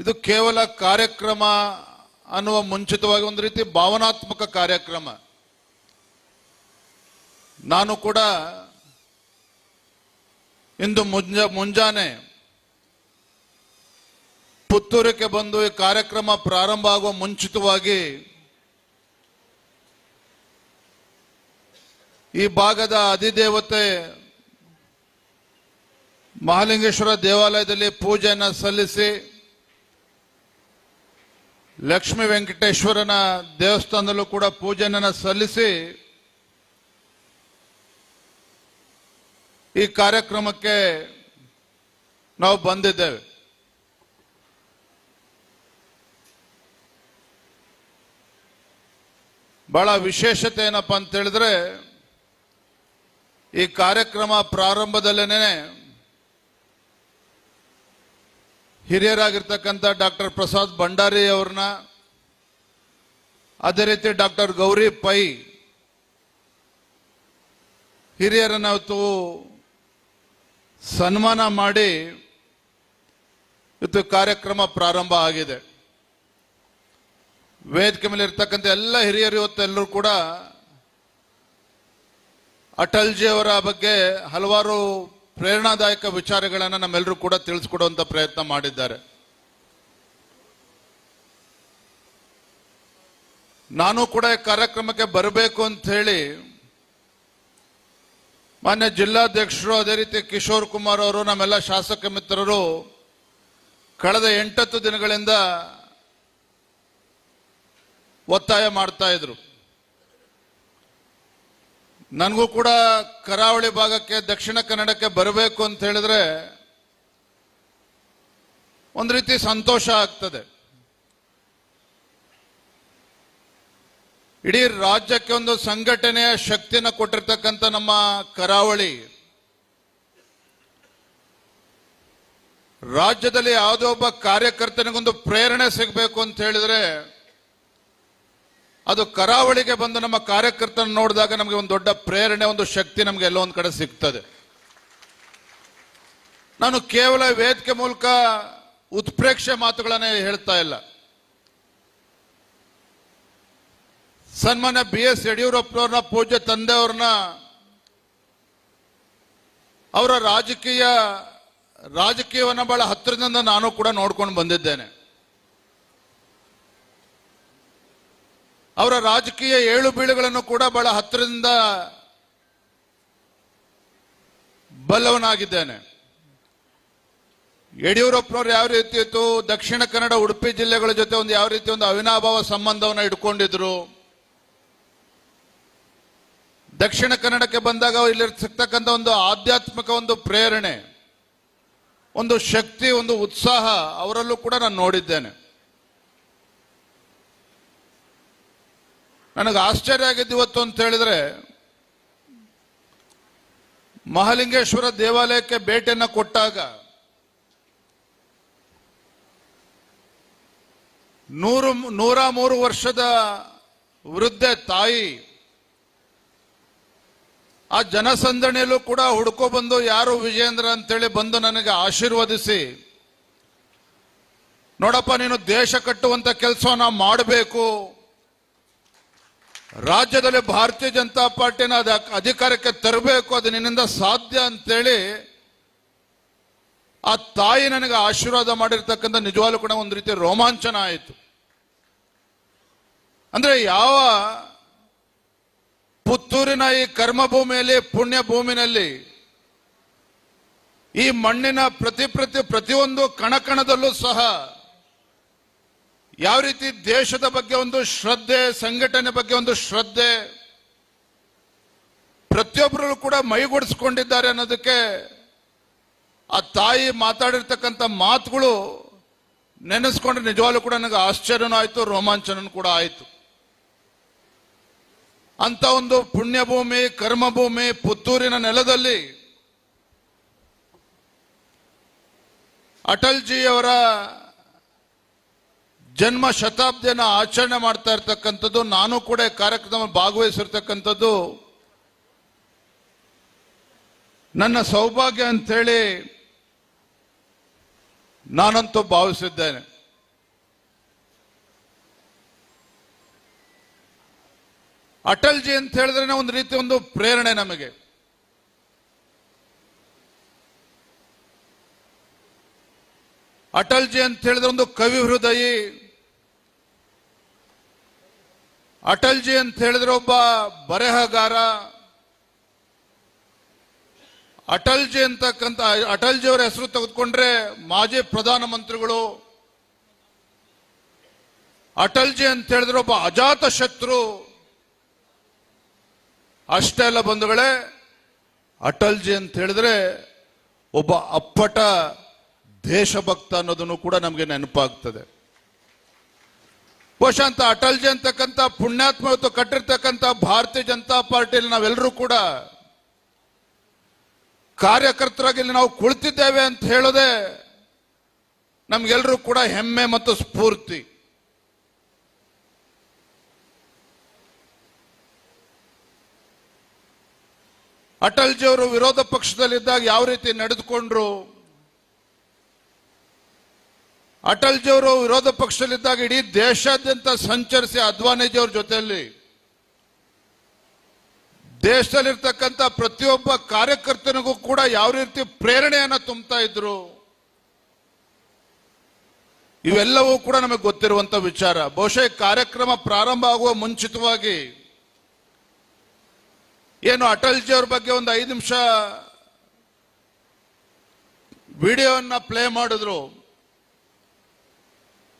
ಇದು ಕೇವಲ ಕಾರ್ಯಕ್ರಮ ಅನ್ನುವ ಮುಂಚಿತವಾಗಿ ಒಂದು ರೀತಿ ಭಾವನಾತ್ಮಕ ಕಾರ್ಯಕ್ರಮ. ನಾನು ಕೂಡ ಇಂದು ಮುಂಜಾ ಮುಂಜಾನೆ ಪುತ್ತೂರಿಗೆ ಬಂದು ಈ ಕಾರ್ಯಕ್ರಮ ಪ್ರಾರಂಭ ಆಗುವ ಮುಂಚಿತವಾಗಿ ಈ ಭಾಗದ ಅಧಿದೇವತೆ ಮಹಾಲಿಂಗೇಶ್ವರ ದೇವಾಲಯದಲ್ಲಿ ಪೂಜೆಯನ್ನು ಸಲ್ಲಿಸಿ ಲಕ್ಷ್ಮೀ ವೆಂಕಟೇಶ್ವರನ ದೇವಸ್ಥಾನದಲ್ಲೂ ಕೂಡ ಪೂಜೆಯನ್ನು ಸಲ್ಲಿಸಿ ಈ ಕಾರ್ಯಕ್ರಮಕ್ಕೆ ನಾವು ಬಂದಿದ್ದೇವೆ. ಬಹಳ ವಿಶೇಷತೆ ಏನಪ್ಪ ಅಂತ ಹೇಳಿದ್ರೆ ಈ ಕಾರ್ಯಕ್ರಮ ಪ್ರಾರಂಭದಲ್ಲೇನೆ ಹಿರಿಯರಾಗಿರ್ತಕ್ಕಂಥ ಡಾಕ್ಟರ್ ಪ್ರಸಾದ್ ಭಂಡಾರಿ ಅವ್ರನ್ನ, ಅದೇ ರೀತಿ ಡಾಕ್ಟರ್ ಗೌರಿ ಪೈ, ಹಿರಿಯರನ್ನ ಇವತ್ತು ಸನ್ಮಾನ ಮಾಡಿ ಇವತ್ತು ಕಾರ್ಯಕ್ರಮ ಪ್ರಾರಂಭ ಆಗಿದೆ. ವೇದಿಕೆ ಮೇಲೆ ಇರ್ತಕ್ಕಂಥ ಎಲ್ಲ ಹಿರಿಯರು ಇವತ್ತು ಎಲ್ಲರೂ ಕೂಡ ಅಟಲ್ಜಿ ಅವರ ಬಗ್ಗೆ ಹಲವಾರು ಪ್ರೇರಣಾದಾಯಕ ವಿಚಾರಗಳನ್ನು ನಮ್ಮೆಲ್ಲರೂ ಕೂಡ ತಿಳಿಸ್ಕೊಡುವಂಥ ಪ್ರಯತ್ನ ಮಾಡಿದ್ದಾರೆ. ನಾನು ಕೂಡ ಈ ಕಾರ್ಯಕ್ರಮಕ್ಕೆ ಬರಬೇಕು ಅಂತ ಹೇಳಿ ಮಾನ್ಯ ಜಿಲ್ಲಾಧ್ಯಕ್ಷರು, ಅದೇ ರೀತಿ ಕಿಶೋರ್ ಕುಮಾರ್ ಅವರು, ನಮ್ಮೆಲ್ಲ ಶಾಸಕ ಮಿತ್ರರು ಕಳೆದ ಎಂಟತ್ತು ದಿನಗಳಿಂದ ಒತ್ತಾಯ ಮಾಡ್ತಾ ಇದ್ರು. ನನಗೂ ಕೂಡ ಕರಾವಳಿ ಭಾಗಕ್ಕೆ, ದಕ್ಷಿಣ ಕನ್ನಡಕ್ಕೆ ಬರಬೇಕು ಅಂತ ಹೇಳಿದ್ರೆ ಒಂದು ರೀತಿ ಸಂತೋಷ ಆಗ್ತದೆ. ಇಡೀ ರಾಜ್ಯಕ್ಕೆ ಒಂದು ಸಂಘಟನೆಯ ಶಕ್ತಿನ ಕೊಟ್ಟಿರ್ತಕ್ಕಂಥ ನಮ್ಮ ಕರಾವಳಿ. ರಾಜ್ಯದಲ್ಲಿ ಯಾವುದೋ ಒಬ್ಬ ಕಾರ್ಯಕರ್ತನಿಗೊಂದು ಪ್ರೇರಣೆ ಸಿಗಬೇಕು ಅಂತ ಹೇಳಿದ್ರೆ ಅದು ಕರಾವಳಿಗೆ ಬಂದು ನಮ್ಮ ಕಾರ್ಯಕರ್ತನ ನೋಡಿದಾಗ ನಮಗೆ ಒಂದು ದೊಡ್ಡ ಪ್ರೇರಣೆ, ಒಂದು ಶಕ್ತಿ ನಮಗೆ ಎಲ್ಲೋ ಒಂದು ಕಡೆ ಸಿಗ್ತದೆ. ನಾನು ಕೇವಲ ವೇದಿಕೆ ಮೂಲಕ ಉತ್ಪ್ರೇಕ್ಷೆ ಮಾತುಗಳನ್ನೇ ಹೇಳ್ತಾ ಇಲ್ಲ. ಸನ್ಮಾನ್ಯ ಬಿ ಎಸ್ ಯಡಿಯೂರಪ್ಪನವ್ರನ್ನ, ಪೂಜ್ಯ ತಂದೆಯವ್ರನ್ನ, ಅವರ ರಾಜಕೀಯ, ರಾಜಕೀಯವನ್ನು ಬಹಳ ಹತ್ತಿರದಿಂದ ನಾನು ಕೂಡ ನೋಡ್ಕೊಂಡು ಬಂದಿದ್ದೇನೆ. ಅವರ ರಾಜಕೀಯ ಏಳು ಬೀಳುಗಳನ್ನು ಕೂಡ ಬಹಳ ಹತ್ತಿರದಿಂದ ಬಲ್ಲವನಾಗಿದ್ದೇನೆ. ಯಡಿಯೂರಪ್ಪನವ್ರು ಯಾವ ರೀತಿ ಇತ್ತು? ದಕ್ಷಿಣ ಕನ್ನಡ, ಉಡುಪಿ ಜಿಲ್ಲೆಗಳ ಜೊತೆ ಒಂದು ಯಾವ ರೀತಿ ಒಂದು ಅವಿನಾಭಾವ ಸಂಬಂಧವನ್ನು ಇಟ್ಕೊಂಡಿದ್ರು? ದಕ್ಷಿಣ ಕನ್ನಡಕ್ಕೆ ಬಂದಾಗ ಇಲ್ಲಿ ಸಿಗ್ತಕ್ಕಂಥ ಒಂದು ಆಧ್ಯಾತ್ಮಿಕ ಒಂದು ಪ್ರೇರಣೆ, ಒಂದು ಶಕ್ತಿ, ಒಂದು ಉತ್ಸಾಹ ಅವರಲ್ಲೂ ಕೂಡ ನಾನು ನೋಡಿದ್ದೇನೆ. ನನಗೆ ಆಶ್ಚರ್ಯ ಆಗಿದ್ದು ಇವತ್ತು ಅಂತ ಹೇಳಿದ್ರೆ, ಮಹಾಲಿಂಗೇಶ್ವರ ದೇವಾಲಯಕ್ಕೆ ಭೇಟಿಯನ್ನು ಕೊಟ್ಟಾಗ ನೂರು, ನೂರ ಮೂರು ವರ್ಷದ ವೃದ್ಧೆ ತಾಯಿ ಆ ಜನಸಂದಣಿಯಲ್ಲೂ ಕೂಡ ಹುಡ್ಕೋ ಬಂದು ಯಾರು ವಿಜೇಂದ್ರ ಅಂತೇಳಿ ಬಂದು ನನಗೆ ಆಶೀರ್ವದಿಸಿ, ನೋಡಪ್ಪ ನೀನು ದೇಶ ಕಟ್ಟುವಂತ ನಾವು ಮಾಡಬೇಕು ರಾಜ್ಯದಲ್ಲಿ ಭಾರತೀಯ ಜನತಾ ಪಾರ್ಟಿನ ಅದ ಅಧಿಕಾರಕ್ಕೆ ತರಬೇಕು ಅದು ನಿನ್ನಿಂದ ಸಾಧ್ಯ ಅಂತೇಳಿ ಆ ತಾಯಿ ನನಗೆ ಆಶೀರ್ವಾದ ಮಾಡಿರ್ತಕ್ಕಂಥ ನಿಜವಾಗ್ಲೂ ಕೂಡ ಒಂದು ರೀತಿ ರೋಮಾಂಚನ ಆಯಿತು. ಅಂದ್ರೆ ಯಾವ ಪುತ್ತೂರಿನ ಈ ಕರ್ಮಭೂಮಿಯಲ್ಲಿ ಪುಣ್ಯ ಭೂಮಿನಲ್ಲಿ ಈ ಮಣ್ಣಿನ ಪ್ರತಿ ಪ್ರತಿ ಪ್ರತಿಯೊಂದು ಕಣಕಣದಲ್ಲೂ ಸಹ ಯಾವ ರೀತಿ ದೇಶದ ಬಗ್ಗೆ ಒಂದು ಶ್ರದ್ಧೆ, ಸಂಘಟನೆ ಬಗ್ಗೆ ಒಂದು ಶ್ರದ್ಧೆ ಪ್ರತಿಯೊಬ್ಬರು ಕೂಡ ಮೈಗೂಡಿಸ್ಕೊಂಡಿದ್ದಾರೆ ಅನ್ನೋದಕ್ಕೆ ಆ ತಾಯಿ ಮಾತಾಡಿರ್ತಕ್ಕಂಥ ಮಾತುಗಳು ನೆನೆಸ್ಕೊಂಡ್ರೆ ನಿಜವಾಗ್ಲೂ ಕೂಡ ನನಗೆ ಆಶ್ಚರ್ಯನೂ ಆಯಿತು ರೋಮಾಂಚನೂ ಕೂಡ ಆಯಿತು. ಅಂತ ಒಂದು ಪುಣ್ಯಭೂಮಿ, ಕರ್ಮಭೂಮಿ ಪುತ್ತೂರಿನ ನೆಲದಲ್ಲಿ ಅಟಲ್ಜಿಯವರ ಜನ್ಮ ಶತಾಬ್ದಿಯನ್ನು ಆಚರಣೆ ಮಾಡ್ತಾ ಇರ್ತಕ್ಕಂಥದ್ದು, ನಾನು ಕೂಡ ಕಾರ್ಯಕ್ರಮ ಭಾಗವಹಿಸಿರ್ತಕ್ಕಂಥದ್ದು. ನನ್ನ ಸೌಭಾಗ್ಯ ಅಂಥೇಳಿ ನಾನಂತೂ ಭಾವಿಸಿದ್ದೇನೆ. ಅಟಲ್ ಜಿ ಅಂತ ಹೇಳಿದ್ರೆ ಒಂದು ರೀತಿ ಒಂದು ಪ್ರೇರಣೆ ನಮಗೆ. ಅಟಲ್ ಜಿ ಅಂತ ಹೇಳಿದ್ರೆ ಒಂದು ಕವಿ ಹೃದಯಿ ಅಟಲ್ಜಿ ಅಂತ ಹೇಳಿದ್ರೆ ಒಬ್ಬ ಬರೆಹಗಾರ. ಅಟಲ್ಜಿ ಅಂತಕ್ಕಂಥ, ಅಟಲ್ಜಿ ಅವರ ಹೆಸರು ತೆಗೆದುಕೊಂಡ್ರೆ ಮಾಜಿ ಪ್ರಧಾನಮಂತ್ರಿಗಳು. ಅಟಲ್ಜಿ ಅಂತ ಹೇಳಿದ್ರೆ ಒಬ್ಬ ಅಜಾತ ಶತ್ರು. ಅಷ್ಟೆಲ್ಲ ಬಂಧುಗಳೇ, ಅಟಲ್ಜಿ ಅಂತ ಹೇಳಿದ್ರೆ ಒಬ್ಬ ಅಪ್ಪಟ ದೇಶಭಕ್ತ ಅನ್ನೋದನ್ನು ಕೂಡ ನಮಗೆ ನೆನಪಾಗ್ತದೆ. ಬಹುಶಃ ಅಂತ ಅಟಲ್ಜಿ ಅಂತಕ್ಕಂಥ ಪುಣ್ಯಾತ್ಮ ಇವತ್ತು ಕಟ್ಟಿರ್ತಕ್ಕಂಥ ಭಾರತೀಯ ಜನತಾ ಪಾರ್ಟಿಯಲ್ಲಿ ನಾವೆಲ್ಲರೂ ಕೂಡ ಕಾರ್ಯಕರ್ತರಾಗಿ ಇಲ್ಲಿ ನಾವು ಕುಳಿತಿದ್ದೇವೆ ಅಂತ ಹೇಳೋದೆ ನಮ್ಗೆಲ್ಲರೂ ಕೂಡ ಹೆಮ್ಮೆ ಮತ್ತು ಸ್ಫೂರ್ತಿ. ಅಟಲ್ಜಿ ಅವರು ವಿರೋಧ ಪಕ್ಷದಲ್ಲಿದ್ದಾಗ ಯಾವ ರೀತಿ ನಡೆದುಕೊಂಡ್ರು? ಅಟಲ್ಜಿ ಅವರು ವಿರೋಧ ಪಕ್ಷದಲ್ಲಿದ್ದಾಗ ಇಡೀ ದೇಶಾದ್ಯಂತ ಸಂಚರಿಸಿ ಅದ್ವಾನಿಜಿಯವ್ರ ಜೊತೆಯಲ್ಲಿ ದೇಶದಲ್ಲಿರ್ತಕ್ಕಂಥ ಪ್ರತಿಯೊಬ್ಬ ಕಾರ್ಯಕರ್ತನಿಗೂ ಕೂಡ ಯಾವ ರೀತಿ ಪ್ರೇರಣೆಯನ್ನು ತುಂಬ್ತಾ ಇದ್ರು. ಇವೆಲ್ಲವೂ ಕೂಡ ನಮಗೆ ಗೊತ್ತಿರುವಂತ ವಿಚಾರ. ಬಹುಶಃ ಕಾರ್ಯಕ್ರಮ ಪ್ರಾರಂಭ ಆಗುವ ಮುಂಚಿತವಾಗಿ ಏನು ಅಟಲ್ಜಿ ಅವ್ರ ಬಗ್ಗೆ ಒಂದು ಐದು ನಿಮಿಷ ವಿಡಿಯೋವನ್ನು ಪ್ಲೇ ಮಾಡಿದ್ರು.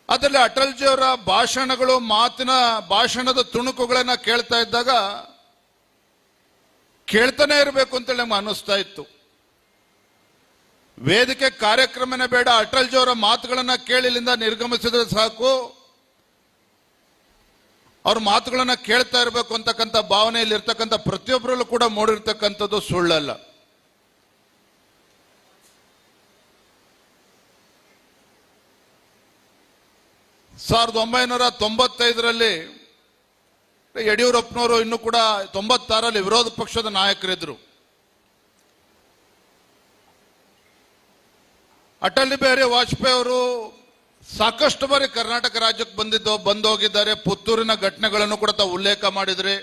ಅದರಲ್ಲಿ ಅಟಲ್ಜಿ ಅವರ ಭಾಷಣಗಳು, ಮಾತಿನ ಭಾಷಣದ ತುಣುಕುಗಳನ್ನ ಕೇಳ್ತಾ ಇದ್ದಾಗ ಕೇಳ್ತಾನೆ ಇರಬೇಕು ಅಂತೇಳಿ ನಮ್ಗೆ ಅನ್ನಿಸ್ತಾ ಇತ್ತು. ವೇದಿಕೆ ಕಾರ್ಯಕ್ರಮನೇ ಬೇಡ ಅಟಲ್ಜಿ ಅವರ ಮಾತುಗಳನ್ನ ಕೇಳಿಲಿಂದ ನಿರ್ಗಮಿಸಿದ್ರೆ ಸಾಕು. ಅವ್ರ ಮಾತುಗಳನ್ನ ಕೇಳ್ತಾ ಇರಬೇಕು ಅಂತಕ್ಕಂಥ ಭಾವನೆಯಲ್ಲಿ ಇರ್ತಕ್ಕಂಥ ಪ್ರತಿಯೊಬ್ಬರಲ್ಲೂ ಕೂಡ ಮೂಡಿರ್ತಕ್ಕಂಥದ್ದು ಸುಳ್ಳಲ್ಲ. ಸಾವಿರದ ಒಂಬೈನೂರ ತೊಂಬತ್ತೈದರಲ್ಲಿ ಯಡಿಯೂರಪ್ಪನವರು ಇನ್ನು ಕೂಡ ತೊಂಬತ್ತಾರಲ್ಲಿ ವಿರೋಧ ಪಕ್ಷದ ನಾಯಕರಿದ್ದರು. ಅಟಲ್ ಬಿಹಾರಿ ವಾಜಪೇಯಿ ಅವರು ಸಾಕಷ್ಟು ಬಾರಿ ಕರ್ನಾಟಕ ರಾಜ್ಯಕ್ಕೆ ಬಂದಿದ್ದು, ಬಂದೋಗಿದ್ದಾರೆ. ಪುತ್ತೂರಿನ ಘಟನೆಗಳನ್ನು ಕೂಡ ತಾವು ಉಲ್ಲೇಖ ಮಾಡಿದ್ರಿ.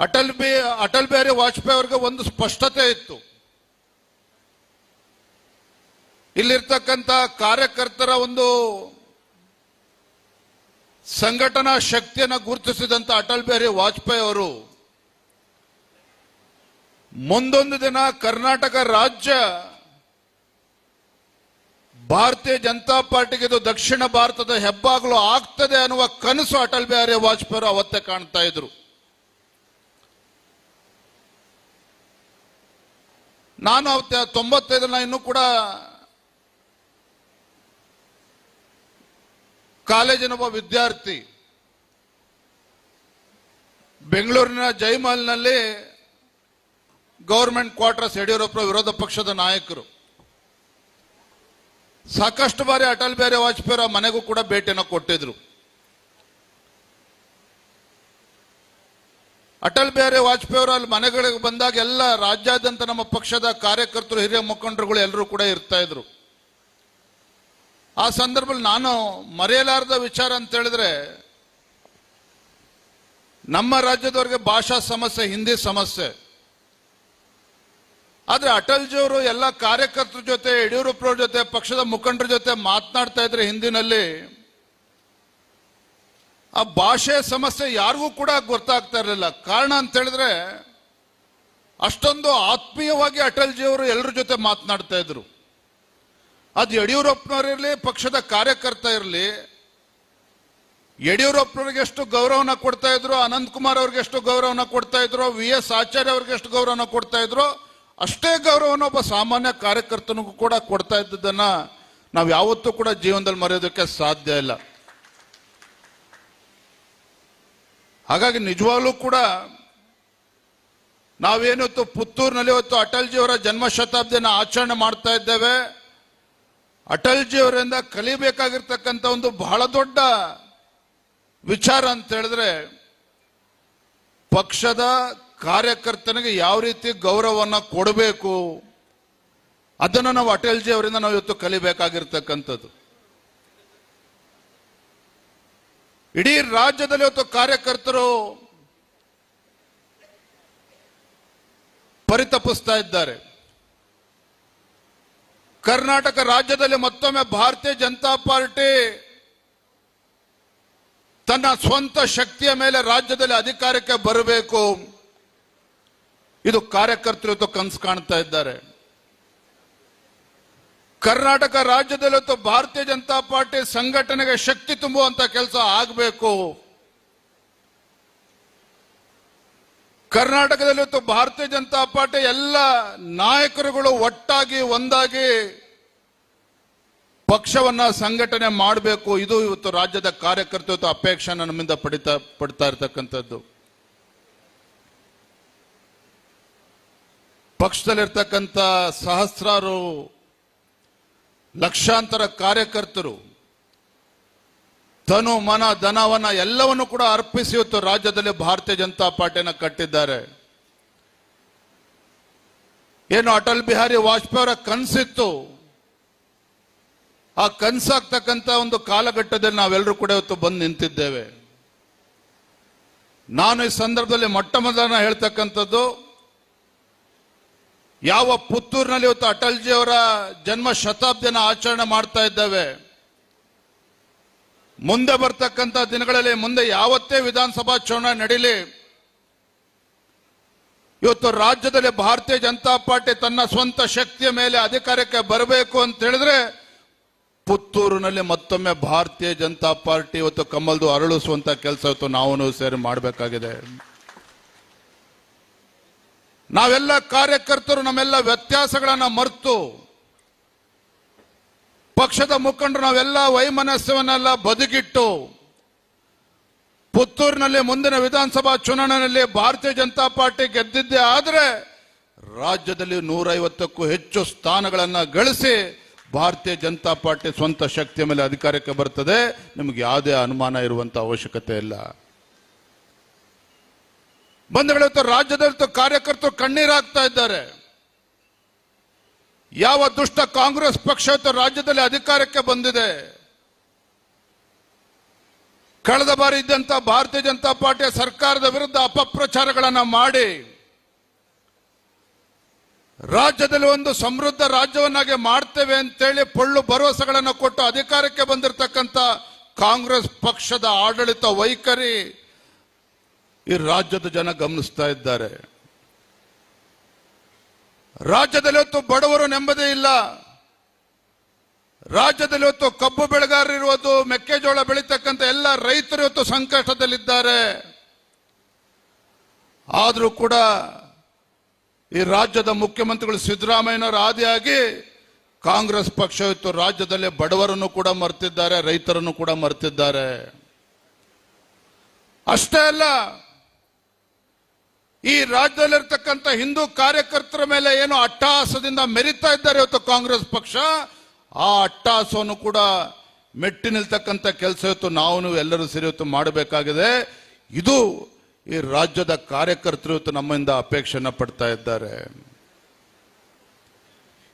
ಅಟಲ್ ಬಿ, ಅಟಲ್ ಬಿಹಾರಿ ವಾಜಪೇಯಿ ಅವರಿಗೆ ಒಂದು ಸ್ಪಷ್ಟತೆ ಇತ್ತು. ಇಲ್ಲಿರ್ತಕ್ಕಂಥ ಕಾರ್ಯಕರ್ತರ ಒಂದು ಸಂಘಟನಾ ಶಕ್ತಿಯನ್ನು ಗುರುತಿಸಿದಂಥ ಅಟಲ್ ಬಿಹಾರಿ ವಾಜಪೇಯಿ ಅವರು ಮುಂದೊಂದು ದಿನ ಕರ್ನಾಟಕ ರಾಜ್ಯ ಭಾರತೀಯ ಜನತಾ ಪಾರ್ಟಿಗೆ ಇದು ದಕ್ಷಿಣ ಭಾರತದ ಹೆಬ್ಬಾಗಲು ಆಗ್ತದೆ ಅನ್ನುವ ಕನಸು ಅಟಲ್ ಬಿಹಾರಿ ವಾಜಪೇಯಿ ಅವರು ಅವತ್ತೇ ಕಾಣ್ತಾ ಇದ್ರು. ನಾನು ಅವತ್ತ ತೊಂಬತ್ತೈದನ್ನ ಇನ್ನೂ ಕೂಡ ಕಾಲೇಜಿನ ಒಬ್ಬ ವಿದ್ಯಾರ್ಥಿ ಬೆಂಗಳೂರಿನ ಜೈಮಹಲ್ನಲ್ಲಿ ಗೌರ್ಮೆಂಟ್ ಕ್ವಾರ್ಟರ್ಸ್ ಯಡಿಯೂರಪ್ಪ ವಿರೋಧ ಪಕ್ಷದ ನಾಯಕರು. ಸಾಕಷ್ಟು ಬಾರಿ ಅಟಲ್ ಬಿಹಾರಿ ವಾಜಪೇಯಿ ಮನೆಗೂ ಕೂಡ ಭೇಟಿಯನ್ನು ಕೊಟ್ಟಿದ್ರು. ಅಟಲ್ ಬಿಹಾರಿ ವಾಜಪೇಯಿ ಅವರು ಅಲ್ಲಿ ಮನೆಗಳಿಗೆ ಬಂದಾಗ ಎಲ್ಲ ರಾಜ್ಯಾದ್ಯಂತ ನಮ್ಮ ಪಕ್ಷದ ಕಾರ್ಯಕರ್ತರು, ಹಿರಿಯ ಮುಖಂಡರುಗಳು ಎಲ್ಲರೂ ಕೂಡ ಇರ್ತಾ ಇದ್ರು. ಆ ಸಂದರ್ಭದಲ್ಲಿ ನಾನು ಮರೆಯಲಾರದ ವಿಚಾರ ಅಂತ ಹೇಳಿದ್ರೆ, ನಮ್ಮ ರಾಜ್ಯದವರಿಗೆ ಭಾಷಾ ಸಮಸ್ಯೆ, ಹಿಂದಿ ಸಮಸ್ಯೆ. ಆದ್ರೆ ಅಟಲ್ಜಿ ಅವರು ಎಲ್ಲ ಕಾರ್ಯಕರ್ತರ ಜೊತೆ ಯಡಿಯೂರಪ್ಪರ ಜೊತೆ, ಪಕ್ಷದ ಮುಖಂಡರ ಜೊತೆ ಮಾತನಾಡ್ತಾ ಇದ್ರೆ ಹಿಂದಿನಲ್ಲಿ, ಆ ಭಾಷೆ ಸಮಸ್ಯೆ ಯಾರಿಗೂ ಕೂಡ ಗೊತ್ತಾಗ್ತಾ ಇರಲಿಲ್ಲ. ಕಾರಣ ಅಂತ ಹೇಳಿದ್ರೆ, ಅಷ್ಟೊಂದು ಆತ್ಮೀಯವಾಗಿ ಅಟಲ್ಜಿ ಅವರು ಎಲ್ಲರ ಜೊತೆ ಮಾತನಾಡ್ತಾ ಇದ್ರು. ಅದು ಯಡಿಯೂರಪ್ಪನವರಿರಲಿ ಪಕ್ಷದ ಕಾರ್ಯಕರ್ತ ಇರಲಿ, ಯಡಿಯೂರಪ್ಪನವ್ರಿಗೆ ಎಷ್ಟು ಗೌರವನ ಕೊಡ್ತಾ ಇದ್ರು ಅನಂತ್ ಕುಮಾರ್ ಅವ್ರಿಗೆ ಎಷ್ಟು ಗೌರವನ ಕೊಡ್ತಾ ಇದ್ರು ವಿ ಎಸ್ ಆಚಾರ್ಯ ಅವ್ರಿಗೆ ಎಷ್ಟು ಗೌರವನ ಕೊಡ್ತಾ ಇದ್ರು, ಅಷ್ಟೇ ಗೌರವನ ಒಬ್ಬ ಸಾಮಾನ್ಯ ಕಾರ್ಯಕರ್ತನಿಗೂ ಕೂಡ ಕೊಡ್ತಾ ಇದ್ದದನ್ನ ನಾವು ಯಾವತ್ತೂ ಕೂಡ ಜೀವನದಲ್ಲಿ ಮರೆಯೋದಕ್ಕೆ ಸಾಧ್ಯ ಇಲ್ಲ. ಹಾಗಾಗಿ ನಿಜವಾಗ್ಲೂ ಕೂಡ ನಾವೇನಿವತ್ತು ಪುತ್ತೂರಿನಲ್ಲಿ ಇವತ್ತು ಅಟಲ್ಜಿ ಅವರ ಜನ್ಮ ಶತಾಬ್ದಿಯನ್ನು ಆಚರಣೆ ಮಾಡ್ತಾ ಇದ್ದೇವೆ. ಅಟಲ್ಜಿ ಅವರಿಂದ ಕಲಿಬೇಕಾಗಿರ್ತಕ್ಕಂಥ ಒಂದು ಬಹಳ ದೊಡ್ಡ ವಿಚಾರ ಅಂತ ಹೇಳಿದ್ರೆ, ಪಕ್ಷದ ಕಾರ್ಯಕರ್ತನಿಗೆ ಯಾವ ರೀತಿ ಗೌರವವನ್ನು ಕೊಡಬೇಕು, ಅದನ್ನು ನಾವು ಅಟಲ್ಜಿ ಅವರಿಂದ ನಾವು ಇವತ್ತು ಕಲಿಬೇಕಾಗಿರ್ತಕ್ಕಂಥದ್ದು. ಇಡೀ ರಾಜ್ಯದಲ್ಲಿ ಇವತ್ತು ಕಾರ್ಯಕರ್ತರು ಪರಿತಪಿಸ್ತಾ ಇದ್ದಾರೆ. ಕರ್ನಾಟಕ ರಾಜ್ಯದಲ್ಲಿ ಮತ್ತೊಮ್ಮೆ ಭಾರತೀಯ ಜನತಾ ಪಾರ್ಟಿ ತನ್ನ ಸ್ವಂತ ಶಕ್ತಿಯ ಮೇಲೆ ರಾಜ್ಯದಲ್ಲಿ ಅಧಿಕಾರಕ್ಕೆ ಬರಬೇಕು. ಇದು ಕಾರ್ಯಕರ್ತರು ಇವತ್ತು ಕನಸು ಕಾಣ್ತಾ ಇದ್ದಾರೆ. ಕರ್ನಾಟಕ ರಾಜ್ಯದಲ್ಲಿ ಭಾರತೀಯ ಜನತಾ ಪಾರ್ಟಿ ಸಂಘಟನೆಗೆ ಶಕ್ತಿ ತುಂಬುವಂತ ಕೆಲಸ ಆಗಬೇಕು. ಕರ್ನಾಟಕದಲ್ಲಿ ಇವತ್ತು ಭಾರತೀಯ ಜನತಾ ಪಾರ್ಟಿ ಎಲ್ಲ ನಾಯಕರುಗಳು ಒಟ್ಟಾಗಿ ಒಂದಾಗಿ ಪಕ್ಷವನ್ನ ಸಂಘಟನೆ ಮಾಡಬೇಕು. ಇದು ಇವತ್ತು ರಾಜ್ಯದ ಕಾರ್ಯಕರ್ತರು ಅಪೇಕ್ಷೆ ನಮ್ಮಿಂದ ಪಡಿತಾ, ಪಡ್ತಾ ಇರ್ತಕ್ಕಂಥದ್ದು. ಪಕ್ಷದಲ್ಲಿರ್ತಕ್ಕಂಥ ಸಹಸ್ರಾರು ಲಕ್ಷಾಂತರ ಕಾರ್ಯಕರ್ತರು ತನು ಮನ, ಧನವನ್ನ ಎಲ್ಲವನ್ನು ಕೂಡ ಅರ್ಪಿಸಿ ಇವತ್ತು ರಾಜ್ಯದಲ್ಲಿ ಭಾರತೀಯ ಜನತಾ ಪಾರ್ಟಿಯನ್ನು ಕಟ್ಟಿದ್ದಾರೆ. ಏನು ಅಟಲ್ ಬಿಹಾರಿ ವಾಜಪೇಯಿ ಅವರ ಕನಸಿತ್ತು. ಆ ಕನಸಾಗ್ತಕ್ಕಂಥ ಒಂದು ಕಾಲಘಟ್ಟದಲ್ಲಿ ನಾವೆಲ್ಲರೂ ಕೂಡ ಇವತ್ತು ಬಂದು ನಿಂತಿದ್ದೇವೆ. ನಾನು ಈ ಸಂದರ್ಭದಲ್ಲಿ ಮೊಟ್ಟ ಮೊದಲ ಹೇಳ್ತಕ್ಕಂಥದ್ದು, ಯಾವ ಪುತ್ತೂರಿನಲ್ಲಿ ಇವತ್ತು ಅಟಲ್ಜಿ ಅವರ ಜನ್ಮ ಶತಾಬ್ದಿಯನ್ನು ಆಚರಣೆ ಮಾಡ್ತಾ ಇದ್ದೇವೆ. ಮುಂದೆ ಬರ್ತಕ್ಕಂಥ ದಿನಗಳಲ್ಲಿ ಮುಂದೆ ಯಾವತ್ತೇ ವಿಧಾನಸಭಾ ಚುನಾವಣೆ ನಡೀಲಿ, ಇವತ್ತು ರಾಜ್ಯದಲ್ಲಿ ಭಾರತೀಯ ಜನತಾ ಪಾರ್ಟಿ ತನ್ನ ಸ್ವಂತ ಶಕ್ತಿಯ ಮೇಲೆ ಅಧಿಕಾರಕ್ಕೆ ಬರಬೇಕು ಅಂತ ಹೇಳಿದ್ರೆ, ಪುತ್ತೂರಿನಲ್ಲಿ ಮತ್ತೊಮ್ಮೆ ಭಾರತೀಯ ಜನತಾ ಪಾರ್ಟಿ ಇವತ್ತು ಕಮಲ್ದು ಅರಳಿಸುವಂತ ಕೆಲಸ ಇವತ್ತು ನಾವು ಸೇರಿ ಮಾಡಬೇಕಾಗಿದೆ. ನಾವೆಲ್ಲ ಕಾರ್ಯಕರ್ತರು, ನಮ್ಮೆಲ್ಲ ವ್ಯತ್ಯಾಸಗಳನ್ನ ಮರೆತು ಪಕ್ಷದ ಮುಖಂಡರು ನಾವೆಲ್ಲ ವೈಮನಸ್ಯವನ್ನೆಲ್ಲ ಬದುಕಿಟ್ಟು ಪುತ್ತೂರಿನಲ್ಲಿ ಮುಂದಿನ ವಿಧಾನಸಭಾ ಚುನಾವಣೆಯಲ್ಲಿ ಭಾರತೀಯ ಜನತಾ ಪಾರ್ಟಿ ಗೆದ್ದಿದ್ದೇ ಆದರೆ ರಾಜ್ಯದಲ್ಲಿ ನೂರೈವತ್ತಕ್ಕೂ ಹೆಚ್ಚು ಸ್ಥಾನಗಳನ್ನು ಗಳಿಸಿ ಭಾರತೀಯ ಜನತಾ ಪಾರ್ಟಿ ಸ್ವಂತ ಶಕ್ತಿಯ ಮೇಲೆ ಅಧಿಕಾರಕ್ಕೆ ಬರ್ತದೆ ನಿಮ್ಗೆ ಯಾವುದೇ ಅನುಮಾನ ಇರುವಂತ ಅವಶ್ಯಕತೆ ಇಲ್ಲ. ಬಂಧುಗಳಿತ್ತು ರಾಜ್ಯದಲ್ಲಿ ಕಾರ್ಯಕರ್ತರು ಕಣ್ಣೀರಾಗ್ತಾ ಇದ್ದಾರೆ. ಯಾವ ದುಷ್ಟ ಕಾಂಗ್ರೆಸ್ ಪಕ್ಷ ರಾಜ್ಯದಲ್ಲಿ ಅಧಿಕಾರಕ್ಕೆ ಬಂದಿದೆ? ಕಳೆದ ಬಾರಿ ಇದ್ದಂತ ಭಾರತೀಯ ಜನತಾ ಪಾರ್ಟಿಯ ಸರ್ಕಾರದ ವಿರುದ್ಧ ಅಪಪ್ರಚಾರಗಳನ್ನು ಮಾಡಿ, ರಾಜ್ಯದಲ್ಲಿ ಒಂದು ಸಮೃದ್ಧ ರಾಜ್ಯವನ್ನಾಗಿ ಮಾಡ್ತೇವೆ ಅಂತೇಳಿ ಪೊಳ್ಳು ಭರವಸೆಗಳನ್ನು ಕೊಟ್ಟು ಅಧಿಕಾರಕ್ಕೆ ಬಂದಿರತಕ್ಕಂತ ಕಾಂಗ್ರೆಸ್ ಪಕ್ಷದ ಆಡಳಿತ ವೈಖರಿ ಈ ರಾಜ್ಯದ ಜನ ಗಮನಿಸ್ತಾ ಇದ್ದಾರೆ. ರಾಜ್ಯದಲ್ಲಿ ಹೊತ್ತು ಬಡವರು ನೆಂಬದೇ ಇಲ್ಲ. ರಾಜ್ಯದಲ್ಲಿ ಹೊತ್ತು ಕಬ್ಬು ಬೆಳೆಗಾರರು ಇರುವುದು ಮೆಕ್ಕೆಜೋಳ ಬೆಳೀತಕ್ಕಂಥ ಎಲ್ಲ ರೈತರು ಇವತ್ತು ಸಂಕಷ್ಟದಲ್ಲಿದ್ದಾರೆ. ಆದರೂ ಕೂಡ ಈ ರಾಜ್ಯದ ಮುಖ್ಯಮಂತ್ರಿಗಳು ಸಿದ್ದರಾಮಯ್ಯನವರ ಆದಿಯಾಗಿ ಕಾಂಗ್ರೆಸ್ ಪಕ್ಷ ಇವತ್ತು ರಾಜ್ಯದಲ್ಲಿ ಬಡವರನ್ನು ಕೂಡ ಮರ್ತಿದ್ದಾರೆ, ರೈತರನ್ನು ಕೂಡ ಮರ್ತಿದ್ದಾರೆ. ಅಷ್ಟೇ ಅಲ್ಲ ಈ ರಾಜ್ಯದಲ್ಲಿರ್ತಕ್ಕಂಥ ಹಿಂದೂ ಕಾರ್ಯಕರ್ತರ ಮೇಲೆ ಏನು ಅಟ್ಟಹಾಸದಿಂದ ಮೆರಿತಾ ಇದ್ದಾರೆ ಇವತ್ತು ಕಾಂಗ್ರೆಸ್ ಪಕ್ಷ. ಆ ಅಟ್ಟಹಾಸವನ್ನು ಕೂಡ ಮೆಟ್ಟಿ ನಿಲ್ತಕ್ಕಂತ ಕೆಲಸ ಇವತ್ತು ನಾವು ಎಲ್ಲರೂ ಸೇರಿ ಇವತ್ತು ಮಾಡಬೇಕಾಗಿದೆ. ಇದು ಈ ರಾಜ್ಯದ ಕಾರ್ಯಕರ್ತರು ಇವತ್ತು ನಮ್ಮಿಂದ ಅಪೇಕ್ಷೆನ ಪಡ್ತಾ ಇದ್ದಾರೆ.